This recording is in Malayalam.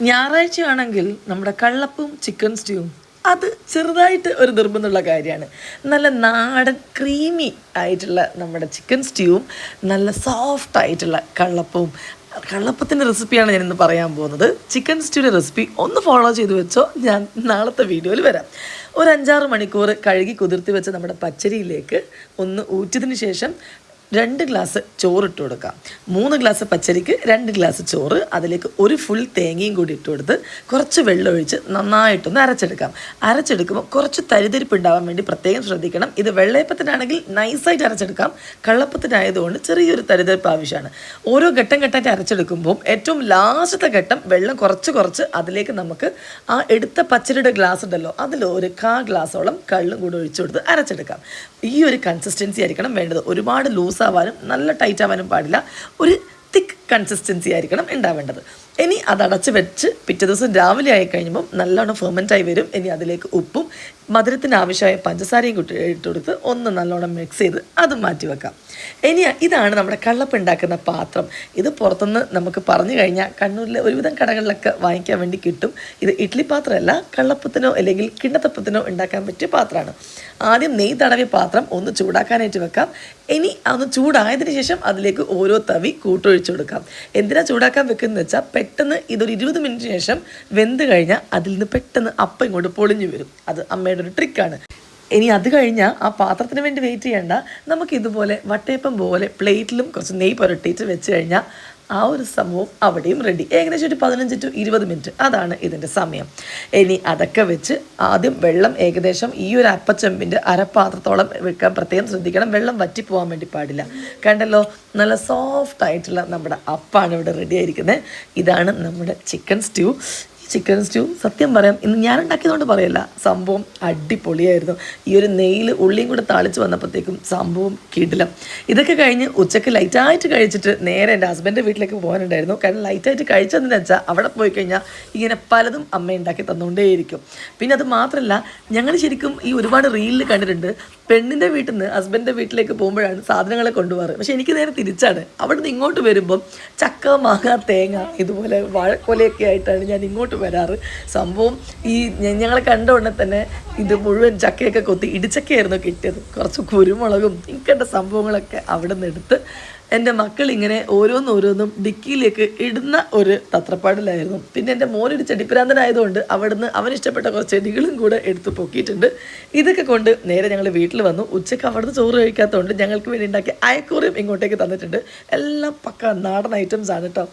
ഞായറാഴ്ചയാണെങ്കിൽ നമ്മുടെ കള്ളപ്പും ചിക്കൻ സ്റ്റ്യൂവും അത് ചെറുതായിട്ട് ഒരു നിർബന്ധമുള്ള കാര്യമാണ്. നല്ല നാടൻ ക്രീമി ആയിട്ടുള്ള നമ്മുടെ ചിക്കൻ സ്റ്റ്യൂവും നല്ല സോഫ്റ്റ് ആയിട്ടുള്ള കള്ളപ്പവും. കള്ളപ്പത്തിന്റെ റെസിപ്പിയാണ് ഞാനിന്ന് പറയാൻ പോകുന്നത്. ചിക്കൻ സ്റ്റ്യൂയുടെ റെസിപ്പി ഒന്ന് ഫോളോ ചെയ്ത് വെച്ചോ ഞാൻ നാളത്തെ വീഡിയോയിൽ വരാം. ഒരു അഞ്ചാറ് മണിക്കൂർ കഴുകി കുതിർത്തി വെച്ച നമ്മുടെ പച്ചരിയിലേക്ക് ഒന്ന് ഊറ്റിയതിന് ശേഷം രണ്ട് ഗ്ലാസ് ചോറ് ഇട്ട് കൊടുക്കാം. മൂന്ന് ഗ്ലാസ് പച്ചരിക്ക് രണ്ട് ഗ്ലാസ് ചോറ്. അതിലേക്ക് ഒരു ഫുൾ തേങ്ങയും കൂടി ഇട്ട് കൊടുത്ത് കുറച്ച് വെള്ളം ഒഴിച്ച് നന്നായിട്ടൊന്ന് അരച്ചെടുക്കാം. അരച്ചെടുക്കുമ്പോൾ കുറച്ച് തരിതരിപ്പ് ഉണ്ടാവാൻ വേണ്ടി പ്രത്യേകം ശ്രദ്ധിക്കണം. ഇത് വെള്ളയപ്പത്തിനാണെങ്കിൽ നൈസായിട്ട് അരച്ചെടുക്കാം. കള്ളപ്പത്തിനായതുകൊണ്ട് ചെറിയൊരു തരിതരിപ്പ് ആവശ്യമാണ്. ഓരോ ഘട്ടം ഘട്ടമായിട്ട് അരച്ചെടുക്കുമ്പോൾ ഏറ്റവും ലാസ്റ്റത്തെ ഘട്ടം വെള്ളം കുറച്ച് കുറച്ച് അതിലേക്ക് നമുക്ക് ആ എടുത്ത പച്ചരിയുടെ ഗ്ലാസ് ഉണ്ടല്ലോ അതിൽ ഒരു കാ ഗ്ലാസോളം കള്ളും കൂടെ ഒഴിച്ചു കൊടുത്ത് അരച്ചെടുക്കാം. ഈ ഒരു കൺസിസ്റ്റൻസി ആയിരിക്കണം വേണ്ടത്. ഒരുപാട് ലൂസ് ആവാനും നല്ല ടൈറ്റ് ആവാനും പാടില്ല. ഒരു തിക്ക് കൺസിസ്റ്റൻസി ആയിരിക്കണം ഉണ്ടാവേണ്ടത്. ഇനി അത് അടച്ച് വെച്ച് പിറ്റേ ദിവസം രാവിലെ ആയി കഴിയുമ്പം നല്ലോണം ഫെർമെന്റ് ആയി വരും. ഇനി അതിലേക്ക് ഉപ്പും മധുരത്തിന് ആവശ്യമായ പഞ്ചസാരയും കൂട്ടി ഇട്ട് കൊടുത്ത് ഒന്ന് നല്ലോണം മിക്സ് ചെയ്ത് അത് മാറ്റി വെക്കാം. ഇനി ഇതാണ് നമ്മുടെ കള്ളപ്പ് ഉണ്ടാക്കുന്ന പാത്രം. ഇത് പുറത്തുനിന്ന് നമുക്ക് പറഞ്ഞു കഴിഞ്ഞാൽ കണ്ണൂരിലെ ഒരുവിധം കടകളിലൊക്കെ വാങ്ങിക്കാൻ വേണ്ടി കിട്ടും. ഇത് ഇഡ്ഡലി പാത്രമല്ല കള്ളപ്പത്തിനോ അല്ലെങ്കിൽ കിണ്ണത്തപ്പത്തിനോ ഉണ്ടാക്കാൻ പറ്റിയ പാത്രമാണ്. ആദ്യം നെയ് തടവിയ പാത്രം ഒന്ന് ചൂടാക്കാനായിട്ട് വെക്കാം. ഇനി അതൊന്ന് ചൂടായതിനു ശേഷം അതിലേക്ക് ഓരോ തവി കൂട്ടൊഴിച്ചു കൊടുക്കാം. എന്തിനാ ചൂടാക്കാൻ വെക്കുന്നത് വെച്ചാൽ പെട്ടെന്ന് ഇതൊരു ഇരുപത് മിനിറ്റിന് ശേഷം വെന്ത് കഴിഞ്ഞാൽ അതിൽ നിന്ന് പെട്ടെന്ന് അപ്പം ഇങ്ങോട്ട് പൊളിഞ്ഞു വരും. അത് അമ്മയുടെ ഒരു ട്രിക്കാണ് ഇനി അത് കഴിഞ്ഞാൽ ആ പാത്രത്തിന് വേണ്ടി വെയിറ്റ് ചെയ്യണ്ട. നമുക്ക് ഇതുപോലെ വട്ടയപ്പം പോലെ പ്ലേറ്റിലും കുറച്ച് നെയ് പുരട്ടിയിട്ട് വെച്ച് കഴിഞ്ഞാൽ ആ ഒരു സംഭവം അവിടെയും റെഡി ഏകദേശം ഒരു പതിനഞ്ച് ടു ഇരുപത് മിനിറ്റ് അതാണ് ഇതിന്റെ സമയം. ഇനി അതൊക്കെ വെച്ച് ആദ്യം വെള്ളം ഏകദേശം ഈ ഒരു അപ്പച്ചെമ്പിന്റെ അരപ്പാത്രത്തോളം വെക്കാൻ പ്രത്യേകം ശ്രദ്ധിക്കണം. വെള്ളം വറ്റിപ്പോകാൻ വേണ്ടി പാടില്ല. കണ്ടല്ലോ? നല്ല സോഫ്റ്റ് ആയിട്ടുള്ള നമ്മുടെ അപ്പാണ് ഇവിടെ റെഡി ആയിരിക്കുന്നത് ഇതാണ് നമ്മുടെ ചിക്കൻ സ്റ്റ്യൂ ചിക്കൻ സ്റ്റൂ സത്യം പറയാം ഇന്ന് ഞാൻ ഉണ്ടാക്കിയതുകൊണ്ട് പറയല്ല. സംഭവം അടിപൊളിയായിരുന്നു. ഈ ഒരു നെയ്യിൽ ഉള്ളിയും കൂടെ താളിച്ച് വന്നപ്പോഴത്തേക്കും സംഭവം കിടിലം. ഇതൊക്കെ കഴിഞ്ഞ് ഉച്ചയ്ക്ക് ലൈറ്റായിട്ട് കഴിച്ചിട്ട് നേരെ എന്റെ ഹസ്ബൻഡിന്റെ വീട്ടിലേക്ക് പോകാനുണ്ടായിരുന്നു. കാരണം ലൈറ്റായിട്ട് കഴിച്ചതെന്ന് വെച്ചാൽ അവിടെ പോയി കഴിഞ്ഞാൽ ഇങ്ങനെ പലതും അമ്മ ഉണ്ടാക്കി തന്നുകൊണ്ടേയിരിക്കും. പിന്നെ അത് മാത്രമല്ല ഞങ്ങൾ ശരിക്കും ഈ ഒരുപാട് റീലിൽ കണ്ടിട്ടുണ്ട്. പെണ്ണിന്റെ വീട്ടിൽ നിന്ന് ഹസ്ബൻഡിന്റെ വീട്ടിലേക്ക് പോകുമ്പോഴാണ് സാധനങ്ങളെ കൊണ്ടുപോകാറ്. പക്ഷേ എനിക്ക് നേരെ തിരിച്ചാണ്. അവിടെ നിന്ന് ഇങ്ങോട്ട് വരുമ്പം ചക്ക മാങ്ങ തേങ്ങ ഇതുപോലെ വാഴക്കൊലയൊക്കെ ആയിട്ടാണ് ഞാൻ ഇങ്ങോട്ട് വരാറ്. സംഭവം ഈ ഞങ്ങളെ കണ്ട ഉടനെ തന്നെ ഇത് മുഴുവൻ ചക്കയൊക്കെ കൊത്തി ഇടിച്ചക്കയായിരുന്നു കിട്ടിയത്. കുറച്ച് കുരുമുളകും ഇക്കണ്ട സംഭവങ്ങളൊക്കെ അവിടെ നിന്ന് എടുത്ത് എന്റെ മക്കൾ ഇങ്ങനെ ഓരോന്നോരോന്നും ഓരോന്നും ഡിക്കിയിലേക്ക് ഇടുന്ന ഒരു തത്രപ്പാടിലായിരുന്നു. പിന്നെ എന്റെ മോനൊരു ചെടിപ്രാന്തനായതുകൊണ്ട് അവിടുന്ന് അവൻ ഇഷ്ടപ്പെട്ട കുറച്ച് ചെടികളും കൂടെ എടുത്ത് പൊക്കിയിട്ടുണ്ട്. ഇതൊക്കെ കൊണ്ട് നേരെ ഞങ്ങൾ വീട്ടിൽ വന്നു. ഉച്ചയ്ക്ക് അവിടുന്ന് ചോറ് കഴിക്കാത്തതുകൊണ്ട് ഞങ്ങൾക്ക് വേണ്ടി ഉണ്ടാക്കിയ അയക്കൂറിയും ഇങ്ങോട്ടേക്ക് തന്നിട്ടുണ്ട്. എല്ലാം പക്ക നാടൻ ഐറ്റംസ് ആണ് കേട്ടോ.